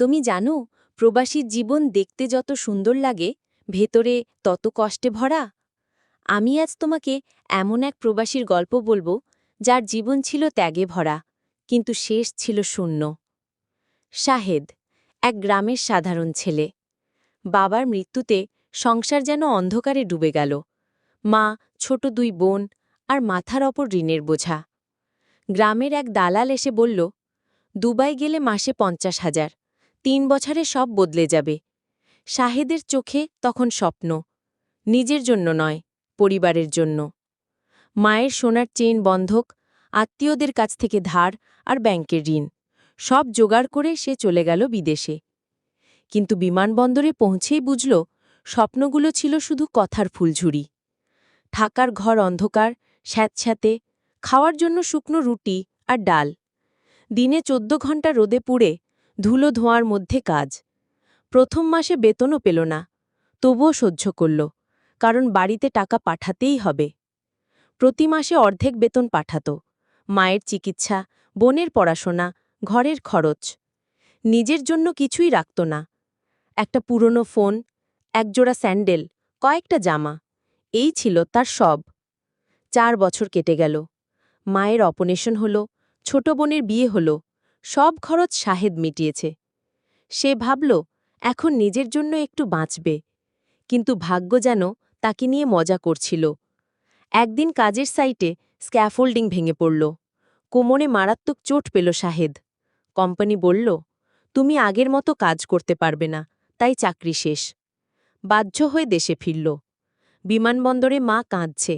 তুমি জানো, প্রবাসীর জীবন দেখতে যত সুন্দর লাগে, ভেতরে তত কষ্টে ভরা। আমি আজ তোমাকে এমন এক প্রবাসীর গল্প বলব, যার জীবন ছিল ত্যাগে ভরা, কিন্তু শেষ ছিল শূন্য। শাহেদ, এক গ্রামের সাধারণ ছেলে। বাবার মৃত্যুতে সংসার যেন অন্ধকারে ডুবে গেল। মা, ছোট দুই বোন আর মাথার অপর ঋণের বোঝা। গ্রামের এক দালাল এসে বলল, দুবাই গেলে মাসে পঞ্চাশ হাজার। তিন বছরে সব বদলে যাবে। শাহেদের চোখে তখন স্বপ্ন, নিজের জন্য নয়, পরিবারের জন্য। মায়ের সোনার চেইন বন্ধক, আত্মীয়দের কাছ থেকে ধার আর ব্যাংকের ঋণ, সব জোগাড় করে সে চলে গেল বিদেশে। কিন্তু বিমানবন্দরে পৌঁছেই বুঝল, স্বপ্নগুলো ছিল শুধু কথার ফুলঝুরি। থাকার ঘর অন্ধকার, স্যাঁতস্যাঁতে, খাওয়ার জন্য শুকনো রুটি আর ডাল। দিনে চোদ্দ ঘণ্টা রোদে পুড়ে ধুলো ধোঁয়ার মধ্যে কাজ। প্রথম মাসে বেতনও পেল না, তবুও সহ্য করল, কারণ বাড়িতে টাকা পাঠাতেই হবে। প্রতি মাসে অর্ধেক বেতন পাঠাত, মায়ের চিকিৎসা, বোনের পড়াশোনা, ঘরের খরচ। নিজের জন্য কিছুই রাখত না। একটা পুরনো ফোন, একজোড়া স্যান্ডেল, কয়েকটা জামা, এই ছিল তার সব। চার বছর কেটে গেল, মায়ের অপনেশন হল, ছোট বোনের বিয়ে হল সব খরচ শাহেদ মিটিয়েছে। সে ভাবল, এখন নিজের জন্য একটু বাঁচবে। কিন্তু ভাগ্য যেন তাকে নিয়ে মজা করছিল। একদিন কাজের সাইটে স্ক্যাফোল্ডিং ভেঙে পড়ল। কোমরে মারাত্মক চোট পেল শাহেদ। কোম্পানি বলল, তুমি আগের মতো কাজ করতে পারবে না, তাই চাকরি শেষ। বাধ্য হয়ে দেশে ফিরল। বিমানবন্দরে মা কাঁদছে।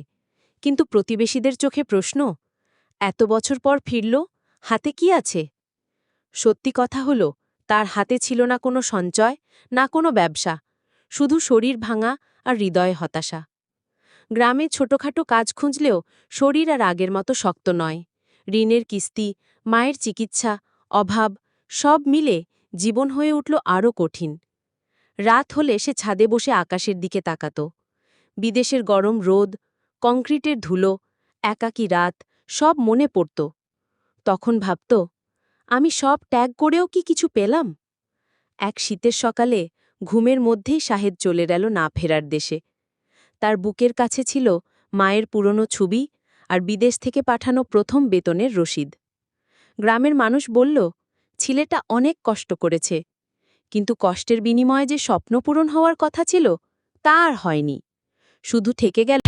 কিন্তু প্রতিবেশীদের চোখে প্রশ্ন, এত বছর পর ফিরল, হাতে কি আছে? সত্যি কথা হল, তার হাতে ছিল না কোনো সঞ্চয়, না কোনো ব্যবসা, শুধু শরীর ভাঙা আর হৃদয়ে হতাশা। গ্রামে ছোটখাটো কাজ খুঁজলেও শরীর আর আগের মতো শক্ত নয়। ঋণের কিস্তি, মায়ের চিকিৎসা, অভাব, সব মিলে জীবন হয়ে উঠল আরও কঠিন। রাত হলে সে ছাদে বসে আকাশের দিকে তাকাত। বিদেশের গরম রোদ, কংক্রিটের ধুলো, একাকী রাত, সব মনে পড়ত। তখন ভাবত আমি সব ট্যাগ করেও কি কিছু পেলাম? এক শীতের সকালে ঘুমের মধ্যেই শাহেদ চলে গেল না ফেরার দেশে। তার বুকের কাছে ছিল মায়ের পুরনো ছবি আর বিদেশ থেকে পাঠানো প্রথম বেতনের রসিদ। গ্রামের মানুষ বলল, ছেলেটা অনেক কষ্ট করেছে। কিন্তু কষ্টের বিনিময়ে যে স্বপ্ন পূরণ হওয়ার কথা ছিল, তা আর হয়নি। শুধু থেকে গেল